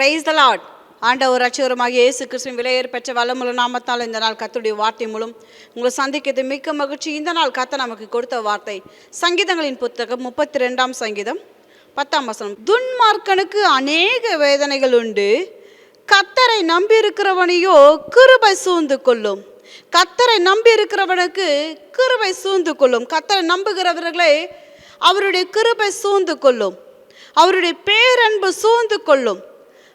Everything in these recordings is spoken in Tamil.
பிரைஸ் த லாட் ஆண்டவர் அச்சுவரமாக இயேசு கிறிஸ்துவின் விலையேறு பெற்ற வளமுள்ள நாமத்தால் இந்த நாள் கத்துடைய வார்த்தை மூலம் உங்களை சந்திக்கிறது மிக்க மகிழ்ச்சி. இந்த நாள் கத்த நமக்கு கொடுத்த வார்த்தை சங்கீதங்களின் புத்தகம் முப்பத்தி ரெண்டாம் சங்கீதம் பத்தாம் வசனம். துன்மார்க்கனுக்கு அநேக வேதனைகள் உண்டு. கத்தரை நம்பி இருக்கிறவனையோ கிருபை சூழ்ந்து கொள்ளும். கத்தரை நம்பி இருக்கிறவனுக்கு கிருபை சூழ்ந்து கொள்ளும். கத்தரை நம்புகிறவர்களை அவருடைய கிருபை சூழ்ந்து கொள்ளும். அவருடைய பேரன்பு சூழ்ந்து கொள்ளும்.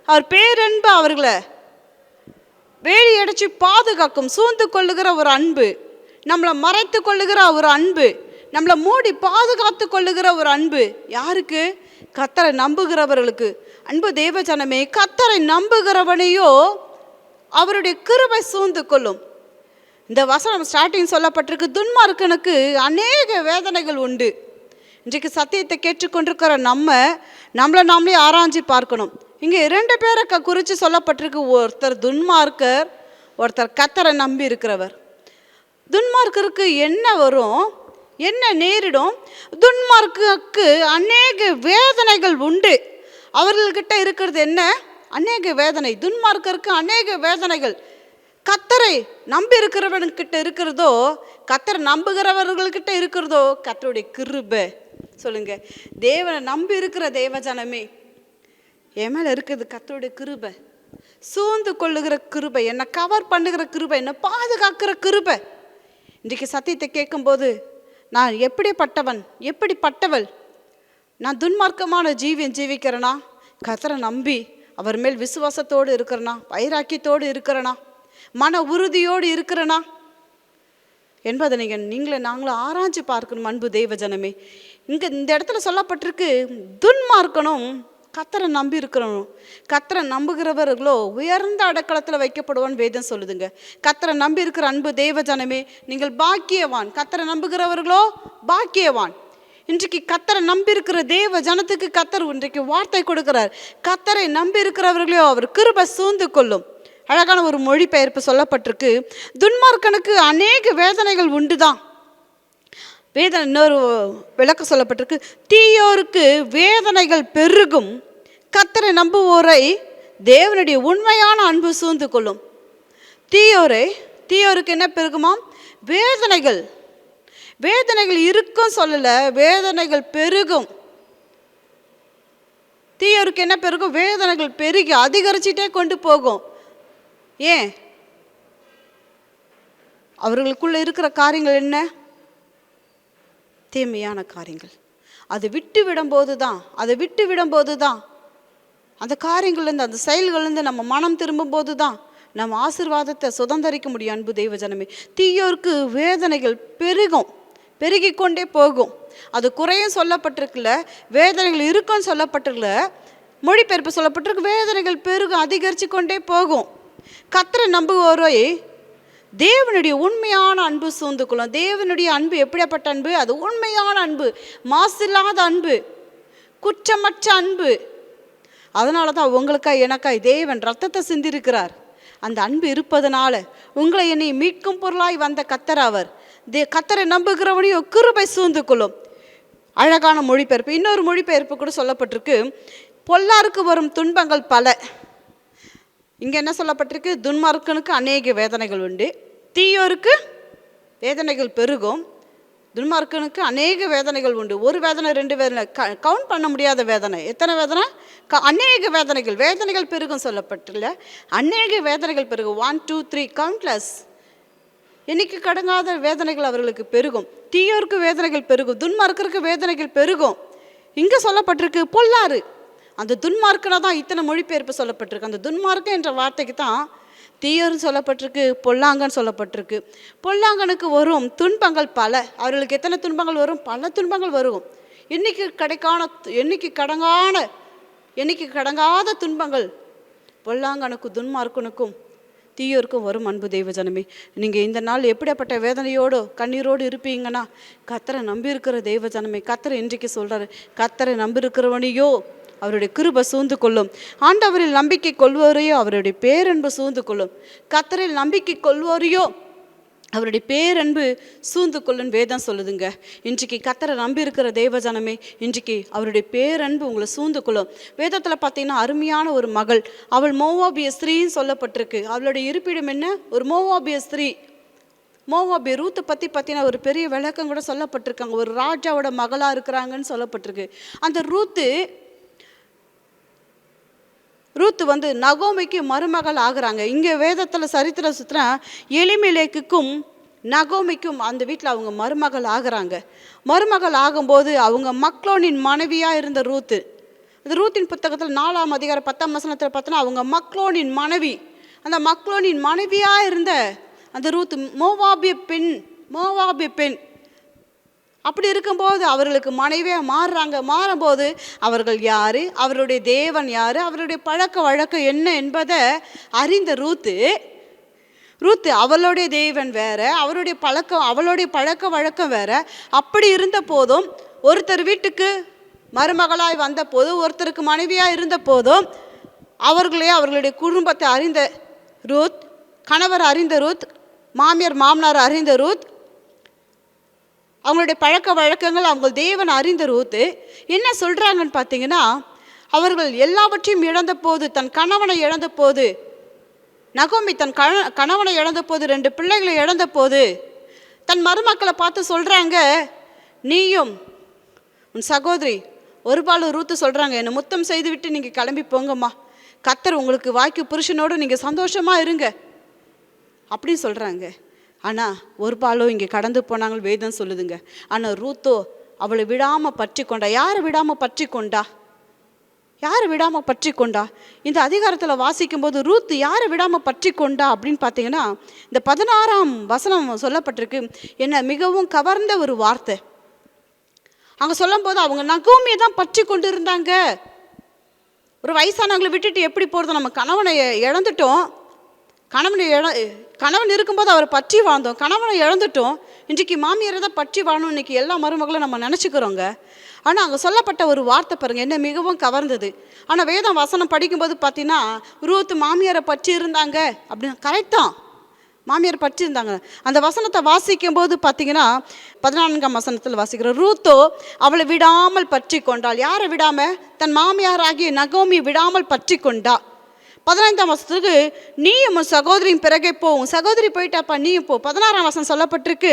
அவர் பேரன்பு அவர்களை. வேலி அடைச்சி பாதுகாக்கும் சூழ்ந்து கொள்ளுகிற ஒரு அன்பு. நம்மளை மறைத்து கொள்ளுகிற ஒரு அன்பு. நம்மளை மூடி பாதுகாத்து கொள்ளுகிற ஒரு அன்பு. யாருக்கு? கத்தரை நம்புகிறவர்களுக்கு. அன்பு தேவஜனமே கத்தரை நம்புகிறவனையோ அவருடைய கிருபை சூழ்ந்து கொள்ளும். இந்த வசனம் ஸ்டார்டிங் சொல்லப்பட்டிருக்கு. துன்மார்க்கனுக்கு அநேக வேதனைகள் உண்டு. இன்றைக்கு சத்தியத்தை கேட்டுக்கொண்டிருக்கிற நம்ம நம்மளை நாமளே ஆராய்ஞ்சு பார்க்கணும். இங்கே இரண்டு பேரை க குறித்து சொல்லப்பட்டிருக்கு. ஒருத்தர் துன்மார்க்கர் ஒருத்தர் கத்தரை நம்பி இருக்கிறவர். துன்மார்க்கருக்கு என்ன வரும்? என்ன நேரிடும்? துன்மார்க்குக்கு அநேக வேதனைகள் உண்டு. அவர்கள்கிட்ட இருக்கிறது என்ன? அநேக வேதனை. துன்மார்க்கருக்கு அநேக வேதனைகள். கத்தரை நம்பி இருக்கிறவன்கிட்ட இருக்கிறதோ கத்தரை நம்புகிறவர்கள்கிட்ட இருக்கிறதோ கத்தருடைய கிருபை. சொல்லுங்க. தேவனை நம்பி இருக்கிற தேவஜனமே. என் மேலே இருக்குது கத்தோடைய கிருபை. சூழ்ந்து கொள்ளுகிற கிருபை என்னை கவர் பண்ணுகிற கிருபை என்னை பாதுகாக்கிற கிருபை. இன்றைக்கு சத்தியத்தை கேட்கும்போது நான் எப்படிப்பட்டவன் எப்படிப்பட்டவள்? நான் துன்மார்க்கமான ஜீவியம் ஜீவிக்கிறேனா? கத்தரை நம்பி அவர் மேல் விசுவாசத்தோடு இருக்கிறனா? வைராக்கியத்தோடு இருக்கிறனா? மன உறுதியோடு இருக்கிறனா? என்பதை நீங்கள் நீங்களே நாங்களும் ஆராய்ச்சி பார்க்கணும் அன்பு தெய்வ ஜனமே. இங்கே இந்த இடத்துல சொல்லப்பட்டிருக்கு துன்மார்க்கணும் கத்தரை நம்பி இருக்கிறவனும் கத்தரை நம்புகிறவர்களோ உயர்ந்த அடக்களத்தில் வைக்கப்படுவான்னு வேதம் சொல்லுதுங்க. கத்தரை நம்பி இருக்கிற அன்பு தெய்வ ஜனமே நீங்கள் பாக்கியவான். கத்தரை நம்புகிறவர்களோ பாக்கியவான். இன்றைக்கு கத்தரை நம்பி இருக்கிற தேவ ஜனத்துக்கு கத்தர் இன்றைக்கு வார்த்தை கொடுக்கிறார். கத்தரை நம்பி இருக்கிறவர்களையோ அவர் கிருபை சூழ்ந்து கொள்ளும். அழகான ஒரு மொழிபெயர்ப்பு சொல்லப்பட்டிருக்கு. துன்மார்க்கனுக்கு அநேக வேதனைகள் உண்டுதான். வேதனை இன்னொரு விளக்கம் சொல்லப்பட்டிருக்கு. தீயோருக்கு வேதனைகள் பெருகும். கத்தரை நம்புவோரை தேவனுடைய உண்மையான அன்பு சூழ்ந்து கொள்ளும். தீயோரை தீயோருக்கு என்ன பெருகுமாம் வேதனைகள். வேதனைகள் இருக்கும் சொல்லல வேதனைகள் பெருகும். தீயோருக்கு என்ன பெருகும்? வேதனைகள் பெருகி அதிகரிச்சிட்டே கொண்டு போகும். ஏன்? அவர்களுக்குள்ள இருக்கிற காரியங்கள் என்ன? தீமையான காரியங்கள். அதை விட்டு விடும்போது தான் அதை விட்டு விடும்போது தான் அந்த காரியங்கள்லேருந்து அந்த செயல்கள்லேருந்து நம்ம மனம் திரும்பும்போது தான் நம்ம ஆசிர்வாதத்தை சுதந்திரிக்க முடியும் அன்பு தெய்வ ஜனமே தீயோருக்கு வேதனைகள் பெருகும் பெருகி கொண்டே போகும். அது குறையும் சொல்லப்பட்டிருக்குல்ல வேதனைகள் இருக்குன்னு சொல்லப்பட்டிருக்கல மொழிபெயர்ப்பு சொல்லப்பட்டிருக்கு வேதனைகள் பெருகும் அதிகரித்து கொண்டே போகும். கத்தரை நம்புவோரை தேவனுடைய உண்மையான அன்பு சூழ்ந்து கொள்ளும் தேவனுடைய அன்பு எப்படியாப்பட்ட அன்பு? அது உண்மையான அன்பு. மாசில்லாத அன்பு. குற்றமற்ற அன்பு. அதனால தான் உங்களுக்காய் எனக்காய் தேவன் ரத்தத்தை சிந்திருக்கிறார். அந்த அன்பு இருப்பதனால உங்களை என்னை மீட்கும் பொருளாய் வந்த கத்தர் அவர். தே கத்தரை நம்புகிறவனையும் கிருபை சூழ்ந்து கொள்ளும் அழகான மொழிபெயர்ப்பு. இன்னொரு மொழிபெயர்ப்பு கூட சொல்லப்பட்டிருக்கு. பொல்லாருக்கு வரும் துன்பங்கள் பல. இங்கே என்ன சொல்லப்பட்டிருக்கு? துன்மார்க்கனுக்கு அநேக வேதனைகள் உண்டு. தீயோருக்கு வேதனைகள் பெருகும். துன்மார்க்கனுக்கு அநேக வேதனைகள் உண்டு. ஒரு வேதனை ரெண்டு வேதனை. க கவுண்ட் பண்ண முடியாத வேதனை. எத்தனை வேதனை? க அநேக வேதனைகள். வேதனைகள் பெருகும் சொல்லப்பட்டுள்ள அநேக வேதனைகள் பெருகும். ஒன் டூ த்ரீ கவுண்ட்லெஸ் என்னைக்கு கடங்காத வேதனைகள் அவர்களுக்கு பெருகும். தீயோருக்கு வேதனைகள் பெருகும். துன்மார்க்கருக்கு வேதனைகள் பெருகும். இங்கே சொல்லப்பட்டிருக்கு பொல்லாறு. அந்த துன்மார்க்கில் தான் இத்தனை மொழிபெயர்ப்பு சொல்லப்பட்டிருக்கு. அந்த துன்மார்க்கம் என்ற வார்த்தைக்கு தான் தீயர்னு சொல்லப்பட்டிருக்கு பொல்லாங்கன்னு சொல்லப்பட்டிருக்கு. பொல்லாங்கனுக்கு வரும் துன்பங்கள் பல. அவர்களுக்கு எத்தனை துன்பங்கள் வரும்? பல துன்பங்கள் வரும். என்றைக்கு கிடைக்கான என்னைக்கு கடங்கான என்னைக்கு கடங்காத துன்பங்கள்? பொல்லாங்கனுக்கும் துன்மார்க்கனுக்கும் தீயோருக்கும் வரும் அன்பு தெய்வ ஜனமே. நீங்கள் இந்த நாள் எப்படிப்பட்ட வேதனையோடு கண்ணீரோடு இருப்பீங்கன்னா கத்தரை நம்பி இருக்கிற தெய்வ ஜனமே கத்தரை இன்றைக்கு சொல்கிறாரு கத்தரை நம்பியிருக்கிறவனையோ அவருடைய கிருபை சூழ்ந்து கொள்ளும். ஆண்டவரில் நம்பிக்கை கொள்வோரையோ அவருடைய பேரன்பு சூழ்ந்து கொள்ளும். கத்தரில் நம்பிக்கை கொள்வோரையோ அவருடைய பேரன்பு சூழ்ந்து கொள்ளும் வேதம் சொல்லுதுங்க. இன்றைக்கு கத்தரை நம்பி இருக்கிற தேவஜனமே இன்றைக்கு அவருடைய பேரன்பு உங்களை சூழ்ந்து கொள்ளும். வேதத்தில் பார்த்தீங்கன்னா அருமையான ஒரு மகள். அவள் மோவாபிய ஸ்திரீன்னு சொல்லப்பட்டிருக்கு. அவளுடைய இருப்பிடம் என்ன? ஒரு மோவாபிய ஸ்திரீ. மோவாபி ரூத்தை பற்றி பார்த்தீங்கன்னா ஒரு பெரிய விளக்கம் கூட சொல்லப்பட்டிருக்காங்க. ஒரு ராஜாவோட மகளாக இருக்கிறாங்கன்னு சொல்லப்பட்டிருக்கு. அந்த ரூத்து ரூத் வந்து நகோமிக்கு மருமகள் ஆகுறாங்க. இங்கே வேதத்தில் சரித்திர சுத்திரம் எளிமிலேக்குக்கும் நகோமிக்கும் அந்த வீட்டில் அவங்க மருமகள் ஆகுறாங்க. மருமகள் ஆகும்போது அவங்க மக்ளோனின் மனைவியாக இருந்த ரூத்து. இந்த ரூத்தின் புத்தகத்தில் நாலாம் அதிகாரம் பத்தாம் வசனத்தில் பார்த்தோன்னா அவங்க மக்ளோனின் மனைவி. அந்த மக்ளோனின் மனைவியாக இருந்த அந்த ரூத் மோவாபிய பெண் மோவாபிய பெண். அப்படி இருக்கும்போது அவர்களுக்கு மனைவியாக மாறுறாங்க. மாறும்போது அவர்கள் யார்? அவருடைய தேவன் யார்? அவருடைய பழக்க வழக்கம் என்ன என்பதை அறிந்த ரூத்து ரூத்து அவளுடைய தேவன் வேற அவருடைய பழக்கம் அவளுடைய பழக்க வழக்கம் வேற. அப்படி இருந்த போதும் ஒருத்தர் வீட்டுக்கு மருமகளாய் வந்த போது ஒருத்தருக்கு மனைவியாக இருந்த போதும் அவர்களே அவர்களுடைய குடும்பத்தை அறிந்த ரூத் கணவர் அறிந்த ரூத் மாமியார் மாமனார் அறிந்த ரூத் அவங்களுடைய பழக்க வழக்கங்கள் அவங்க தேவன் அறிந்த ரூத்து என்ன சொல்கிறாங்கன்னு பார்த்தீங்கன்னா அவர்கள் எல்லாவற்றையும் இழந்த போது தன் கணவனை இழந்த போது நகோமி தன் கண கணவனை இழந்த போது ரெண்டு பிள்ளைகளை இழந்த போது தன் மருமக்களை பார்த்து சொல்கிறாங்க நீயும் உன் சகோதரி ஒரு பாலு ரூத்து சொல்கிறாங்க என்னை முத்தம் செய்து விட்டு நீங்கள் கிளம்பி போங்கம்மா. கத்தர் உங்களுக்கு வாய்க்கு புருஷனோடு நீங்கள் சந்தோஷமாக இருங்க. அப்படின்னு சொல்கிறாங்க ஆனால் ஒரு பாலோ இங்கே கடந்து போனாங்கள் வேதம் சொல்லுதுங்க. ஆனால் ரூத்தோ அவளை விடாமல் பற்றி கொண்டா யாரை விடாமல் பற்றி கொண்டா யாரை விடாமல் பற்றி கொண்டா இந்த அதிகாரத்தில் வாசிக்கும்போது ரூத் யாரை விடாமல் பற்றி கொண்டா அப்படின்னு பார்த்தீங்கன்னா இந்த பதினாறாம் வசனம் சொல்லப்பட்டிருக்கு. என்ன மிகவும் கவர்ந்த ஒரு வார்த்தை. அங்கே சொல்லும்போது அவங்க நகூமியை தான் பற்றி கொண்டு இருந்தாங்க ஒரு வயசானவங்களை விட்டுட்டு எப்படி போகிறது நம்ம கணவனை இழந்துட்டோம். கணவனை இழ கணவன் இருக்கும்போது அவரை பற்றி வாழ்ந்தோம். கணவனை இழந்துட்டோம். இன்றைக்கு மாமியாரை தான் பற்றி வாழணும். இன்றைக்கி எல்லா மருமகளும் நம்ம நினச்சிக்கிறோங்க. ஆனால் அங்கே சொல்லப்பட்ட ஒரு வார்த்தை பாருங்க. என்ன மிகவும் கவர்ந்தது. ஆனால் வேதம் வசனம் படிக்கும்போது பார்த்தீங்கன்னா ரூத் மாமியாரை பற்றி இருந்தாங்க அப்படின்னு கரெக்ட் தான். மாமியார் பற்றி இருந்தாங்க. அந்த வசனத்தை வாசிக்கும் போது பார்த்தீங்கன்னா பதினான்காம் வசனத்தில் வாசிக்கிறோம் ரூத்தோ அவளை விடாமல் பற்றி கொண்டாள். யாரை விடாமல் தன் மாமியாராகிய நகோமி விடாமல் பற்றி கொண்டாள் பதினைந்தாம் வருஷத்துக்கு நீயும் உன் சகோதரியும் பிறகே போ. உன் சகோதரி போயிட்டாப்பா நீயும் போ. பதினாறாம் வருஷம் சொல்லப்பட்டிருக்கு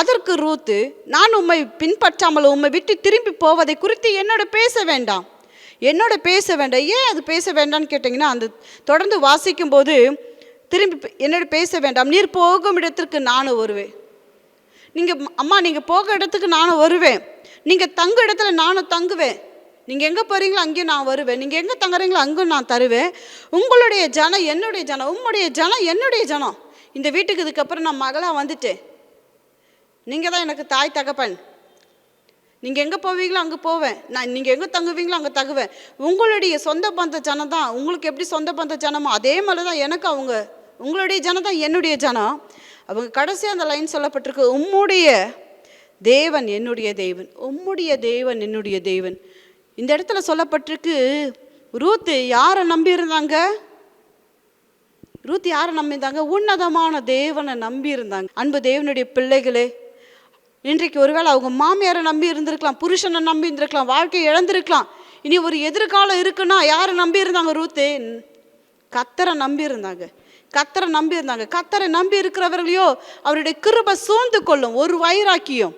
அதற்கு ரூத்து நான் உம்மை பின்பற்றாமல் உம்மை விட்டு திரும்பி போவதை குறித்து என்னோட பேச வேண்டாம். என்னோட பேச வேண்டாம். ஏன் அது பேச வேண்டாம்னு கேட்டிங்கன்னா அந்த தொடர்ந்து வாசிக்கும்போது திரும்பி என்னோட பேச வேண்டாம். நீர் போகும் இடத்திற்கு நானும் வருவேன். நீங்கள் அம்மா நீங்கள் போகிற இடத்துக்கு நானும் வருவேன். நீங்கள் தங்கு இடத்துல நானும் தங்குவேன். நீங்கள் எங்கே போகிறீங்களோ அங்கேயும் நான் வருவேன். நீங்கள் எங்கே தங்குறீங்களோ அங்கேயும் நான் தருவேன். உங்களுடைய ஜனம் என்னுடைய ஜனம். உம்முடைய ஜனம் என்னுடைய ஜனம். இந்த வீட்டுக்கு இதுக்கப்புறம் நான் மகளாக வந்துட்டேன். நீங்கள் தான் எனக்கு தாய் தகப்பன். நீங்கள் எங்கே போவீங்களோ அங்கே போவேன். நான் நீங்கள் எங்கே தங்குவீங்களோ அங்கே தங்குவேன். உங்களுடைய சொந்த பந்த ஜனம் தான். உங்களுக்கு எப்படி சொந்த பந்த ஜனமோ அதே மாதிரி தான் எனக்கு அவங்க உங்களுடைய ஜனம் தான் என்னுடைய ஜனம். அவங்க கடைசியாக அந்த லைன் சொல்லப்பட்டிருக்கு உம்முடைய தேவன் என்னுடைய தேவன். உம்முடைய தேவன் என்னுடைய தேவன். இந்த இடத்துல சொல்லப்பட்டிருக்கு ரூத்து யாரை நம்பியிருந்தாங்க? ரூத் யாரை நம்பியிருந்தாங்க? உன்னதமான தேவனை நம்பியிருந்தாங்க. அன்பு தேவனுடைய பிள்ளைகளே இன்றைக்கு ஒருவேளை அவங்க மாமியாரை நம்பி இருந்திருக்கலாம் புருஷனை நம்பி இருந்திருக்கலாம் வாழ்க்கையை இழந்திருக்கலாம். இனி ஒரு எதிர்காலம் இருக்குன்னா யாரை நம்பி இருந்தாங்க ரூத்து? கத்தரை நம்பி இருந்தாங்க கத்தரை நம்பி இருந்தாங்க கத்தரை நம்பி இருக்கிறவர்களையோ அவருடைய கிருபை சூழ்ந்து கொள்ளும் ஒரு வைராக்கியம்.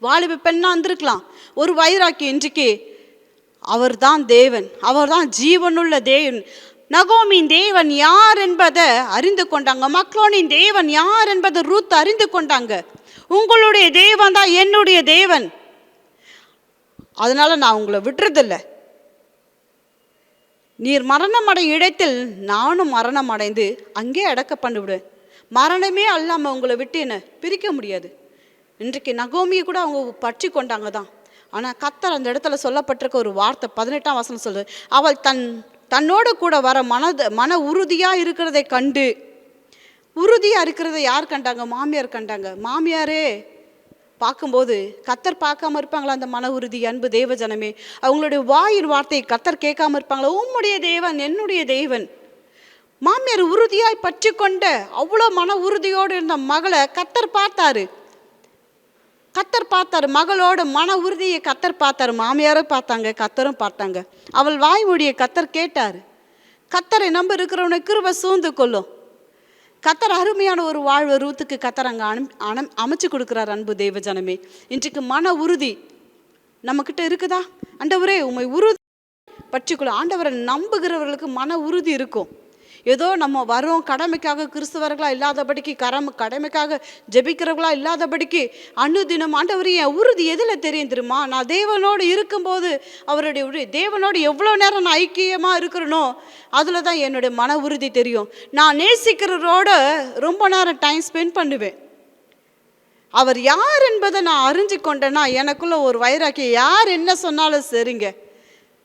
வாலிப பெண்ணாக இருந்திருக்கலாம். ஒரு வைராக்கியம் இன்றைக்கு அவர்தான் தேவன் அவர்தான் ஜீவனுள்ள தேவன். நகோமின் தேவன் யார் என்பதை அறிந்து கொண்டாங்க. மக்களோனின் தேவன் யார் என்பதை ரூத் அறிந்து கொண்டாங்க. உங்களுடைய தேவன் தான் என்னுடைய தேவன். அதனால நான் உங்களை விட்டுறதில்ல. நீர் மரணம் அடையும் இடத்தில் நானும் மரணம் அடைந்து அங்கே அடக்க பண்ணிவிடுவேன். மரணமே அல்லாமல் உங்களை விட்டு என்ன பிரிக்க முடியாது. இன்றைக்கு நகோமியை கூட அவங்க பற்றி கொண்டாங்க தான் ஆனால் கத்தர் அந்த இடத்துல சொல்லப்பட்டிருக்க ஒரு வார்த்தை பதினெட்டாம் வசனம் சொல்லுது. அவள் தன் தன்னோடு கூட வர மனது மன உறுதியாக இருக்கிறதை கண்டு. உறுதியாக இருக்கிறதை யார் கண்டாங்க? மாமியார் கண்டாங்க. மாமியாரே பார்க்கும்போது கத்தர் பார்க்காம இருப்பாங்களா அந்த மன உறுதி அன்பு தேவ ஜனமே அவங்களுடைய வாயின் வார்த்தையை கத்தர் கேட்காம இருப்பாங்களா? உம்முடைய தேவன் என்னுடைய தேவன். மாமியார் உறுதியாய் பற்றி கொண்ட அவ்வளோ மன உறுதியோடு இருந்த மகளை கத்தர் பார்த்தாரு. கத்தர் பார்த்தாரு. மகளோட மன உறுதியை கத்தர் பார்த்தாரு. மாமியாரும் பார்த்தாங்க கத்தரும் பார்த்தாங்க. அவள் வாய்மொழியை கத்தர் கேட்டார் கத்தரை நம்ப இருக்கிறவனை கிருப சூழ்ந்து கொள்ளும். கத்தர் அருமையான ஒரு வாழ்வு ரூத்துக்கு கத்தர் அங்கே அனு அனம் அமைச்சு கொடுக்குறார் அன்பு தெய்வ ஜனமே இன்றைக்கு மன உறுதி நம்மக்கிட்ட இருக்குதா? ஆண்டவரே உண்மை உறுதி பற்றிக்குள்ள ஆண்டவரை நம்புகிறவர்களுக்கு மன உறுதி இருக்கும். ஏதோ நம்ம வரோம் கடமைக்காக கிறிஸ்தவர்களாக இல்லாதபடிக்கு கரம் கடமைக்காக ஜெபிக்கிறவர்களாக இல்லாதபடிக்கு அனுதினம் ஆண்டவர் என் உறுதி எதில் தெரியும் தெரியுமா? நான் தேவனோடு இருக்கும்போது அவருடைய உறுதி தேவனோடு எவ்வளோ நேரம் நான் ஐக்கியமாக இருக்கிறனோ அதில் தான் என்னுடைய மன உறுதி தெரியும். நான் நேசிக்கிறவரோட ரொம்ப நேரம் டைம் ஸ்பெண்ட் பண்ணுவேன். அவர் யார் என்பதை நான் அறிஞ்சு கொண்டேன்னா எனக்குள்ள ஒரு வைராக்கியம். யார் என்ன சொன்னாலும் சரிங்க.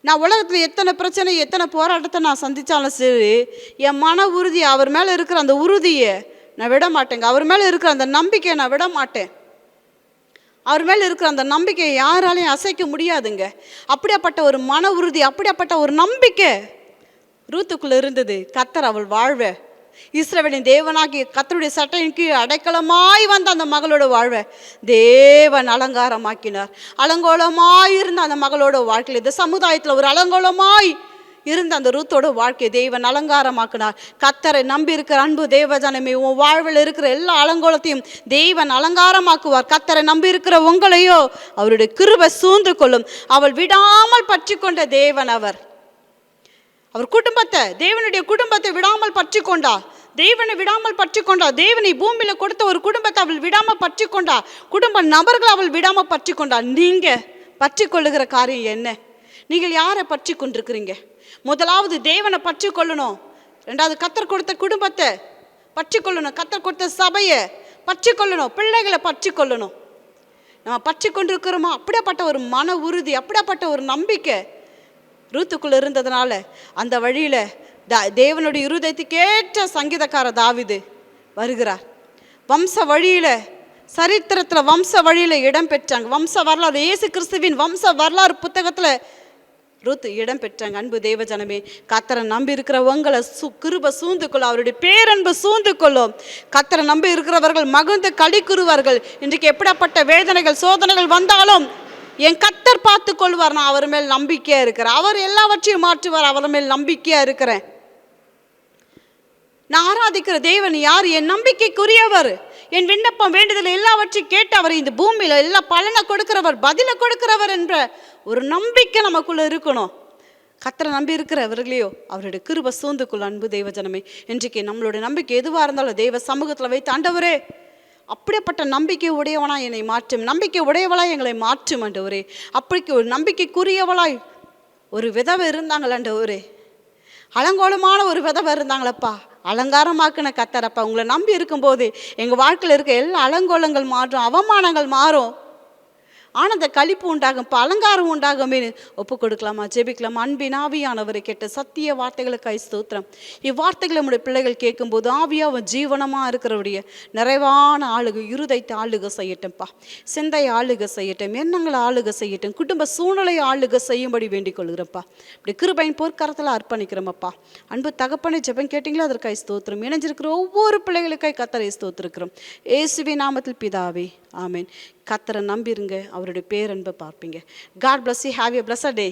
நான் உலகத்தில் எத்தனை பிரச்சனை எத்தனை போராட்டத்தை நான் சந்தித்தாலும் சரி என் மன உறுதி அவர் மேலே இருக்கிற அந்த உறுதியை நான் விட மாட்டேங்க. அவர் மேலே இருக்கிற அந்த நம்பிக்கையை நான் விட மாட்டேன். அவர் மேலே இருக்கிற அந்த நம்பிக்கையை யாராலையும் அசைக்க முடியாதுங்க. அப்படியாப்பட்ட ஒரு மன உறுதி அப்படியாப்பட்ட ஒரு நம்பிக்கை ரூத்துக்குள்ளே இருந்தது. கத்தர் அவள் வாழ்வை இஸ்ரவேலின் தேவனாகிய கத்தருடைய சட்டையின் கீழ் அடைக்கலமாய் வந்த அந்த மகளோட வாழ்வை தேவன் அலங்காரமாக்கினார். அலங்கோலமாய் இருந்த அந்த மகளோட வாழ்க்கையில் இந்த சமுதாயத்தில் ஒரு அலங்கோலமாய் இருந்த அந்த ரூத்தோட வாழ்க்கையை தேவன் அலங்காரமாக்கினார். கத்தரை நம்பி இருக்கிற அன்பு தேவஜனமே உன் வாழ்வில் இருக்கிற எல்லா அலங்கோலத்தையும் தேவன் அலங்காரமாக்குவார். கத்தரை நம்பி இருக்கிற உங்களையோ அவருடைய கிருபை சூழ்ந்து கொள்ளும். அவள் விடாமல் பற்றி கொண்ட தேவன் அவர். அவர் குடும்பத்தை தேவனுடைய குடும்பத்தை விடாமல் பற்றி கொண்டா தேவனை விடாமல் பற்றி கொண்டா தேவனை பூமியில் கொடுத்த ஒரு குடும்பத்தை அவள் விடாமல் பற்றி கொண்டா குடும்ப நபர்களை அவள் விடாமல் பற்றி கொண்டா நீங்கள் பற்றி கொள்ளுகிற காரியம் என்ன? நீங்கள் யாரை பற்றி கொண்டிருக்கிறீங்க முதலாவது தேவனை பற்றி கொள்ளணும் ரெண்டாவது கத்தர் கொடுத்த குடும்பத்தை பற்றி கொள்ளணும் கத்தர் கொடுத்த சபையை பற்றி கொள்ளணும் பிள்ளைகளை பற்றி கொள்ளணும் நம்ம பற்றி கொண்டிருக்கிறோமா அப்படியாப்பட்ட ஒரு மன உறுதி அப்படியாப்பட்ட ஒரு நம்பிக்கை ரூத்துக்குள்ளே இருந்ததுனால அந்த வழியில் தா தேவனுடைய இருதயத்துக்கேற்ற சங்கீதக்கார தாவிது வருகிறார். வம்ச வழியில சரித்திரத்தில் வம்ச வழியில் இடம் பெற்றாங்க. வம்ச வரலாறு இயேசு கிறிஸ்துவின் வம்ச வரலாறு புத்தகத்தில் ரூத் இடம் பெற்றாங்க. அன்பு தேவஜனமே கத்தரை நம்பி இருக்கிறவங்களை சு கிருப சூழ்ந்து கொள்ளும். அவருடைய பேரன்பு சூழ்ந்து கொள்ளும். கத்தரை நம்பி இருக்கிறவர்கள் மகிழ்ந்து களி கூறுவார்கள் இன்றைக்கு எப்படிப்பட்ட வேதனைகள் சோதனைகள் வந்தாலும் என் கத்தர் பார்த்து கொள்வார் நான் அவர் மேல் நம்பிக்கையாக இருக்கிறேன். அவர் எல்லாவற்றையும் மாற்றுவார் அவர் மேல் நம்பிக்கையாக இருக்கிறேன். நான் ஆராதிக்கிற தேவன் யார்? என் நம்பிக்கைக்குரியவர். என் விண்ணப்பம் வேண்டுதல் எல்லாவற்றையும் கேட்டு அவர் இந்த பூமியில் எல்லா பலனை கொடுக்கிறவர் பதிலை கொடுக்கிறவர் என்ற ஒரு நம்பிக்கை நமக்குள்ளே இருக்கணும். கத்தரை நம்பி இருக்கிறவர்களையோ அவருடைய கிருப சூழ்ந்துக்குள் அன்பு தெய்வ ஜனமே. இன்றைக்கு நம்மளுடைய நம்பிக்கை எதுவாக இருந்தாலும் தெய்வ சமூகத்தில் வைத்து ஆண்டவரே அப்படிப்பட்ட நம்பிக்கை உடையவனாய் என்னை மாற்றும். நம்பிக்கை உடையவளாய் எங்களை மாற்றும் ஆண்டவரே. அப்படிக்கு ஒரு நம்பிக்கைக்குரியவளாய் ஒரு விதவை இருந்தாங்களாண்டவரே அலங்கோலமான ஒரு விதவை இருந்தாங்களப்பா. அலங்காரமாக்குன கத்தரப்பா. உங்களை நம்பி இருக்கும்போது எங்கள் வாழ்க்கையில் இருக்க எல்லா அலங்கோலங்கள் மாறும் அவமானங்கள் மாறும். ஆனந்த கழிப்பு உண்டாகும்ப்பா அலங்காரம் உண்டாகுமே ஒப்பு கொடுக்கலாமா ஜெபிக்கலாமா. அன்பின் ஆவியானவரை கேட்ட சத்திய வார்த்தைகளுக்காய் ஸ்தோத்திரம். இவ்வார்த்தைகளை நம்முடைய பிள்ளைகள் கேட்கும்போது ஆவியாவும் ஜீவனமாக இருக்கிறவருடைய நிறைவான ஆளுக இருதைத்து ஆளுக செய்யட்டும்ப்பா சிந்தை ஆளுக செய்யட்டும் எண்ணங்களை ஆளுக செய்யட்டும் குடும்ப சூழ்நிலை ஆளுக செய்யும்படி வேண்டிக் கொள்கிறேன்ப்பா இப்படி கிருபையின் போர்க்கரத்தில் அர்ப்பணிக்கிறோமப்பா. அன்பு தகப்பனை ஜெபம் கேட்டீங்களோ? அதற்காய் ஸ்தோத்திரம். இணைஞ்சிருக்கிற ஒவ்வொரு பிள்ளைகளுக்காய் கத்தரை ஸ்தோத்திருக்கிறோம். ஏசுவி நாமத்தில் பிதாவே ஆமீன். கத்தரை நம்பிருங்க அவருடைய பேரன்பை பார்ப்பீங்க. God bless you have a blessed day